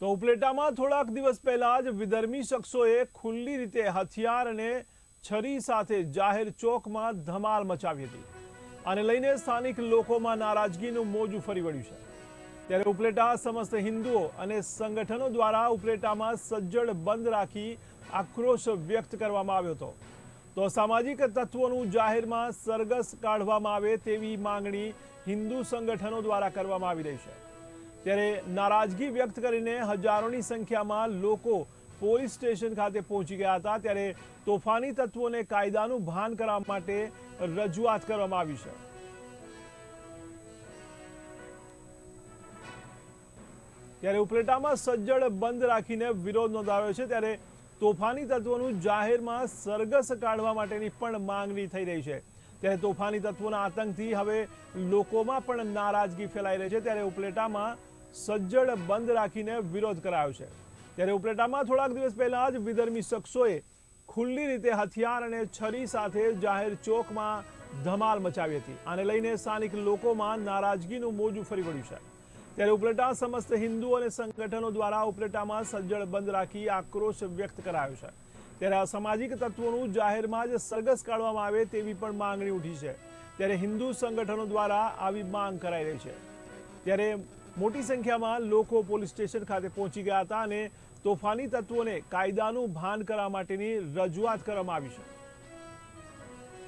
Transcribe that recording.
તો ઉપલેટામાં થોડાક દિવસ પહેલા જ વિધર્મી શખ્સોએ ખુલ્લી રીતે હથિયાર અને છરી સાથે જાહેર ચોકમાં ધમાલ મચાવી હતી. આને લઈને સ્થાનિક લોકોમાં નારાજગીનું મોજું ફરી વળ્યું છે. ત્યારે ઉપલેટા સમસ્ત હિન્દુઓ અને સંગઠનો દ્વારા ઉપલેટામાં સજ્જડ બંધ રાખી આક્રોશ વ્યક્ત કરવામાં આવ્યો હતો. તો સામાજિક તત્વોનું જાહેરમાં સરગસ કાઢવામાં આવે તેવી માંગણી હિન્દુ સંગઠનો દ્વારા કરવામાં આવી રહી છે. ત્યારે નારાજગી વ્યક્ત કરીને હજારોની સંખ્યામાં લોકો પોલીસ સ્ટેશન ખાતે પહોંચી ગયા હતા. ત્યારે તોફાની તત્વોને કાયદાનું ભાન કરવા માટે રજૂઆત કરવામાં આવી છે. ત્યારે ઉપલેટામાં સજ્જડ બંધ રાખીને વિરોધ નોંધાવ્યો છે. ત્યારે તોફાની તત્વોનું જાહેરમાં સરઘસ કાઢવા માટેની પણ માંગણી થઈ રહી છે. ત્યારે તોફાની તત્વોના આતંકથી હવે લોકોમાં પણ નારાજગી ફેલાઈ રહી છે. ત્યારે ઉપલેટામાં સજ્જડ બંધ રાખીને વિરોધ કરાયો છે. ત્યારે ઉપલેટામાં થોડાક દિવસ પહેલા જ વિધર્મી શખ્સોએ ખુલ્લી રીતે હથિયાર અને છરી સાથે જાહેર ચોકમાં ધમાલ મચાવી હતી. આને લઈને સ્થાનિક લોકોમાં નારાજગીનું મોજું ફરી વળ્યું છે. ત્યારે ઉપલેટા સમસ્ત હિન્દુ અને સંગઠનો દ્વારા ઉપલેટામાં સજ્જડ બંધ રાખી આક્રોશ વ્યક્ત કરાયો છે. ત્યારે અસામાજિક તત્વોનું જાહેરમાં જ સરઘસ કાઢવામાં આવે તેવી પણ માંગણી ઉઠી છે. ત્યારે હિન્દુ સંગઠનો દ્વારા આવી માંગ કરાઈ રહી છે. ત્યારે મોટી સંખ્યામાં લોકો પોલીસ સ્ટેશન ખાતે પહોંચી ગયા હતા અને તોફાની તત્વોને કાયદાનું ભાન કરવા માટેની રજૂઆત કરવામાં આવી છે.